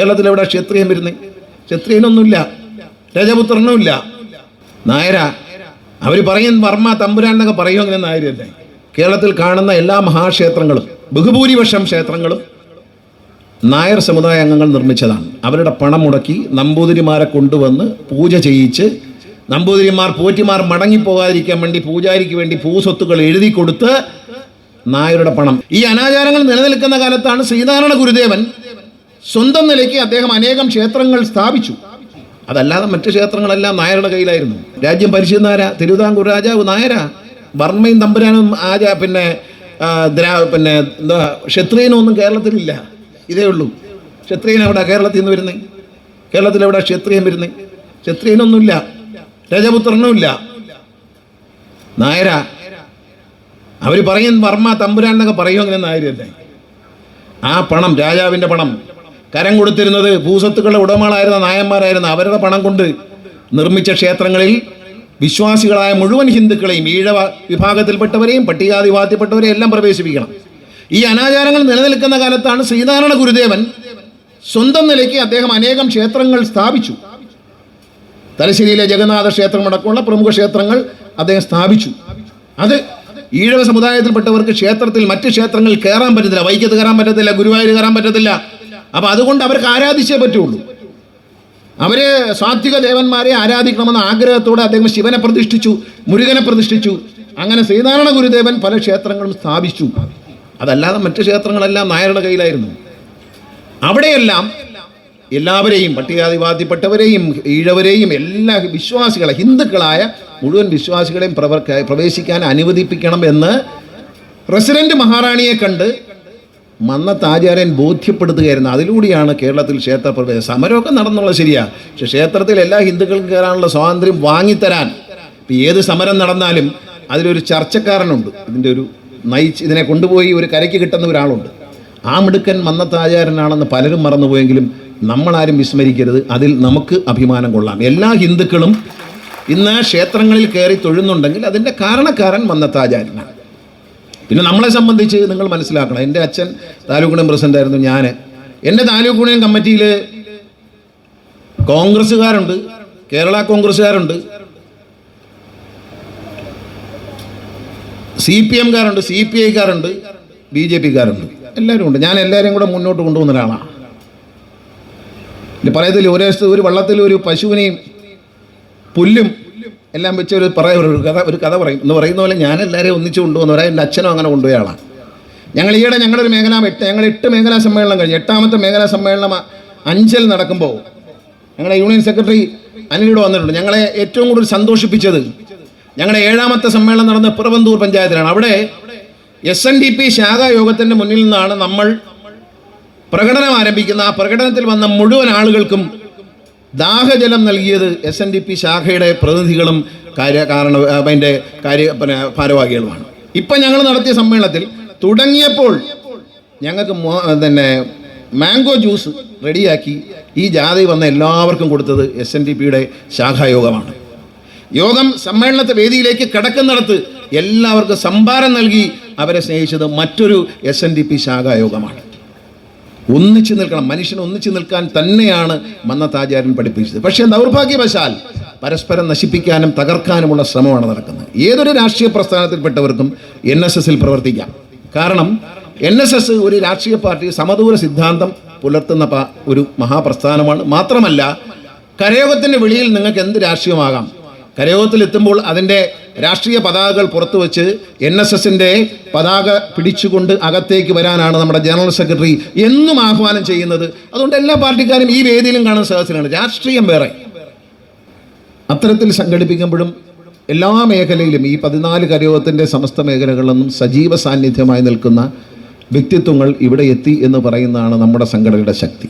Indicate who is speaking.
Speaker 1: കേരളത്തിൽ എവിടെ ക്ഷത്രിയൻ വരുന്നത് ക്ഷത്രിയനൊന്നുമില്ല. രജപുത്രനുമില്ല നായര അവർ പറയും വർമ്മ തമ്പുരാൻ എന്നൊക്കെ പറയുമെങ്ങനെ നായരല്ലേ? കേരളത്തിൽ കാണുന്ന എല്ലാ മഹാക്ഷേത്രങ്ങളും ബഹുഭൂരിപക്ഷം ക്ഷേത്രങ്ങളും നായർ സമുദായ അംഗങ്ങൾ നിർമ്മിച്ചതാണ്. അവരുടെ പണം മുടക്കി നമ്പൂതിരിമാരെ കൊണ്ടുവന്ന് പൂജ ചെയ്യിച്ച് നമ്പൂതിരിമാർ പോറ്റിമാർ മടങ്ങിപ്പോകാതിരിക്കാൻ വേണ്ടി പൂജാരിക്ക് വേണ്ടി ഭൂസ്വത്തുക്കൾ എഴുതി കൊടുത്ത് നായരുടെ പണം. ഈ അനാചാരങ്ങൾ നിലനിൽക്കുന്ന കാലത്താണ് ശ്രീനാരായണ ഗുരുദേവൻ സ്വന്തം നിലയ്ക്ക് അദ്ദേഹം അനേകം ക്ഷേത്രങ്ങൾ സ്ഥാപിച്ചു. അതല്ലാതെ മറ്റു ക്ഷേത്രങ്ങളെല്ലാം നായരുടെ കയ്യിലായിരുന്നു. രാജ്യം പരിശീലനാര തിരുവിതാംകൂർ രാജാവ് നായര. വർമ്മയും തമ്പുരാനും ആജാ പിന്നെ പിന്നെ എന്താ ക്ഷത്രിയനൊന്നും കേരളത്തിലില്ല. ഇതേ ഉള്ളൂ. ക്ഷത്രിയൻ എവിടെ കേരളത്തിൽ നിന്ന് വരുന്നത് കേരളത്തിൽ എവിടെ ക്ഷത്രിയൻ വരുന്നത് ക്ഷത്രിയനൊന്നുമില്ല. രജപുത്രനുമില്ല. നായര. അവർ പറയും വർമ്മ തമ്പുരാൻ എന്നൊക്കെ പറയുമെങ്ങനെ നായരല്ലേ ആ പണം രാജാവിന്റെ പണം. കരം കൊടുത്തിരുന്നത് ഭൂസ്വത്തുക്കളുടെ ഉടമകളായിരുന്ന നായന്മാരായിരുന്ന. അവരുടെ പണം കൊണ്ട് നിർമ്മിച്ച ക്ഷേത്രങ്ങളിൽ വിശ്വാസികളായ മുഴുവൻ ഹിന്ദുക്കളെയും ഈഴവ വിഭാഗത്തിൽപ്പെട്ടവരെയും പട്ടികാതിവാദ്യപ്പെട്ടവരെയും എല്ലാം പ്രവേശിപ്പിക്കണം. ഈ അനാചാരങ്ങൾ നിലനിൽക്കുന്ന കാലത്താണ് ശ്രീനാരായണ ഗുരുദേവൻ സ്വന്തം നിലയ്ക്ക് അദ്ദേഹം അനേകം ക്ഷേത്രങ്ങൾ സ്ഥാപിച്ചു. തലശ്ശേരിയിലെ ജഗന്നാഥ ക്ഷേത്രമടക്കമുള്ള പ്രമുഖ ക്ഷേത്രങ്ങൾ അദ്ദേഹം സ്ഥാപിച്ചു. അത് ഈഴവ സമുദായത്തിൽപ്പെട്ടവർക്ക് ക്ഷേത്രത്തിൽ മറ്റ് ക്ഷേത്രങ്ങളിൽ കയറാൻ പറ്റത്തില്ല. വൈക്കത്ത് കയറാൻ പറ്റത്തില്ല ഗുരുവായൂർ കയറാൻ പറ്റത്തില്ല. അപ്പൊ അതുകൊണ്ട് അവർക്ക് ആരാധിച്ചേ പറ്റുള്ളൂ. അവർ സാത്വിക ദേവന്മാരെ ആരാധിക്കണമെന്ന ആഗ്രഹത്തോടെ അദ്ദേഹം ശിവനെ പ്രതിഷ്ഠിച്ചു മുരുകനെ പ്രതിഷ്ഠിച്ചു. അങ്ങനെ ശ്രീനാരായണ ഗുരുദേവൻ പല ക്ഷേത്രങ്ങളും സ്ഥാപിച്ചു. അതല്ലാതെ മറ്റു ക്ഷേത്രങ്ങളെല്ലാം നായരുടെ കയ്യിലായിരുന്നു. അവിടെയെല്ലാം എല്ലാവരെയും പട്ടികാതിവാദ്യപ്പെട്ടവരെയും ഈഴവരെയും എല്ലാ വിശ്വാസികളെ ഹിന്ദുക്കളായ മുഴുവൻ വിശ്വാസികളെയും പ്രവേശിക്കാൻ അനുവദിപ്പിക്കണം എന്ന് പ്രസിഡന്റ് മഹാറാണിയെ കണ്ട് മന്നത്ത് ആചാര്യൻ ബോധ്യപ്പെടുത്തുകയായിരുന്നു. അതിലൂടെയാണ് കേരളത്തിൽ ക്ഷേത്രപ്രവേശനം. സമരമൊക്കെ നടന്നുള്ളത് ശരിയാണ് പക്ഷെ ക്ഷേത്രത്തിൽ എല്ലാ ഹിന്ദുക്കൾക്കും കയറാനുള്ള സ്വാതന്ത്ര്യം വാങ്ങിത്തരാൻ. ഇപ്പം ഏത് സമരം നടന്നാലും അതിലൊരു ചർച്ചക്കാരനുണ്ട്. ഇതിന്റെ ഒരു നയിച്ച് ഇതിനെ കൊണ്ടുപോയി ഒരു കരയ്ക്ക് കിട്ടുന്ന ഒരാളുണ്ട്. ആ മിടുക്കൻ മന്നത്ത് ആചാര്യനാണെന്ന് പലരും മറന്നുപോയെങ്കിലും നമ്മളാരും വിസ്മരിക്കരുത്. അതിൽ നമുക്ക് അഭിമാനം കൊള്ളാം. എല്ലാ ഹിന്ദുക്കളും ഇന്ന് ക്ഷേത്രങ്ങളിൽ കയറി തൊഴുന്നുണ്ടെങ്കിൽ അതിന്റെ കാരണക്കാരൻ മന്നത്താചാര്യനാണ്. പിന്നെ നമ്മളെ സംബന്ധിച്ച് നിങ്ങൾ മനസ്സിലാക്കണം. എന്റെ അച്ഛൻ താലൂക്ക് യൂണിയൻ പ്രസിഡന്റ് ആയിരുന്നു ഞാൻ എന്റെ താലൂക്ക് യൂണിയൻ കമ്മിറ്റിയിൽ കോൺഗ്രസ്സുകാരുണ്ട് കേരള കോൺഗ്രസ്സുകാരുണ്ട്. സി പി എംകാരുണ്ട് സി പി ഐക്കാരുണ്ട് ബി ജെ പിക്കാരുണ്ട്. എല്ലാവരും ഉണ്ട്. ഞാൻ എല്ലാവരെയും കൂടെ മുന്നോട്ട് കൊണ്ടുപോകുന്ന ഒരാളാണ് പറയത്തില്ല ഒരു ഒരു വള്ളത്തിൽ ഒരു പശുവിനെയും പുല്ലും എല്ലാം വെച്ച് ഒരു പറയാം ഒരു കഥ ഒരു കഥ പറയും. എന്ന് പറയുന്ന പോലെ ഞാൻ എല്ലാവരെയും ഒന്നിച്ച് കൊണ്ടുപോകുന്നവരാ എന്റെ അച്ഛനും അങ്ങനെ കൊണ്ടുപോയ ആളാണ് ഞങ്ങൾ ഈയിടെ ഞങ്ങളൊരു മേഖല എട്ട് ഞങ്ങൾ എട്ട് മേഖലാ സമ്മേളനം കഴിഞ്ഞു. എട്ടാമത്തെ മേഖലാ സമ്മേളനം അഞ്ചൽ നടക്കുമ്പോൾ ഞങ്ങളുടെ യൂണിയൻ സെക്രട്ടറി അനിലൂടെ വന്നിട്ടുണ്ട്. ഞങ്ങളെ ഏറ്റവും കൂടുതൽ സന്തോഷിപ്പിച്ചത് ഞങ്ങളുടെ ഏഴാമത്തെ സമ്മേളനം നടന്ന പുറവന്തൂർ പഞ്ചായത്തിലാണ്. അവിടെ എസ് എൻ ഡി പി ശാഖാ യോഗത്തിന്റെ മുന്നിൽ നിന്നാണ് നമ്മൾ പ്രകടനം ആരംഭിക്കുന്ന ആ പ്രകടനത്തിൽ വന്ന മുഴുവൻ ആളുകൾക്കും ദാഹജലം നൽകിയത് എസ് എൻ ഡി പി ശാഖയുടെ പ്രതിനിധികളും കാര്യ കാരണ അതിന്റെ കാര്യ പിന്നെ ഭാരവാഹികളുമാണ്. ഇപ്പം ഞങ്ങൾ നടത്തിയ സമ്മേളനത്തിൽ തുടങ്ങിയപ്പോൾ ഞങ്ങൾക്ക് തന്നെ മാംഗോ ജ്യൂസ് റെഡിയാക്കി ഈ ജാതി വന്ന എല്ലാവർക്കും കൊടുത്തത് എസ് എൻ ഡി പിയുടെ ശാഖായോഗമാണ്. യോഗം സമ്മേളനത്തെ വേദിയിലേക്ക് കിടക്കുന്നിടത്ത് എല്ലാവർക്കും സംഭാരം നൽകി അവരെ സ്നേഹിച്ചത് മറ്റൊരു എസ് എൻ ഡി പി ശാഖായോഗമാണ്. ഒന്നിച്ചു നിൽക്കണം. മനുഷ്യൻ ഒന്നിച്ചു നിൽക്കാൻ തന്നെയാണ് മന്നത്താചാര്യൻ പഠിപ്പിച്ചത്. പക്ഷേ ദൗർഭാഗ്യവശാൽ പരസ്പരം നശിപ്പിക്കാനും തകർക്കാനുമുള്ള ശ്രമമാണ് നടക്കുന്നത്. ഏതൊരു രാഷ്ട്രീയ പ്രസ്ഥാനത്തിൽപ്പെട്ടവർക്കും എൻ എസ് എസിൽ പ്രവർത്തിക്കാം. കാരണം എൻ എസ് എസ് ഒരു രാഷ്ട്രീയ പാർട്ടി സമദൂര സിദ്ധാന്തം പുലർത്തുന്ന ഒരു മഹാപ്രസ്ഥാനമാണ്. മാത്രമല്ല കരയോഗത്തിന്റെ വെളിയിൽ നിങ്ങൾക്ക് എന്ത് രാഷ്ട്രീയമാകാം? കരയോഗത്തിൽ എത്തുമ്പോൾ അതിന്റെ രാഷ്ട്രീയ പതാകകൾ പുറത്തു വെച്ച് എൻ എസ് എസിന്റെ പതാക പിടിച്ചുകൊണ്ട് അകത്തേക്ക് വരാനാണ് നമ്മുടെ ജനറൽ സെക്രട്ടറി എന്നും ആഹ്വാനം ചെയ്യുന്നത്. അതുകൊണ്ട് എല്ലാ പാർട്ടിക്കാരും ഈ വേദിയിലും കാണുന്ന സദസ്സിലാണ്. രാഷ്ട്രീയം വേറെ. അത്തരത്തിൽ സംഘടിപ്പിക്കുമ്പോഴും എല്ലാ മേഖലയിലും ഈ പതിനാല് കരയോഗത്തിന്റെ സമസ്ത മേഖലകളിലൊന്നും സജീവ സാന്നിധ്യമായി നിൽക്കുന്ന വ്യക്തിത്വങ്ങൾ ഇവിടെ എത്തി എന്ന് പറയുന്നതാണ് നമ്മുടെ സംഘടനയുടെ ശക്തി.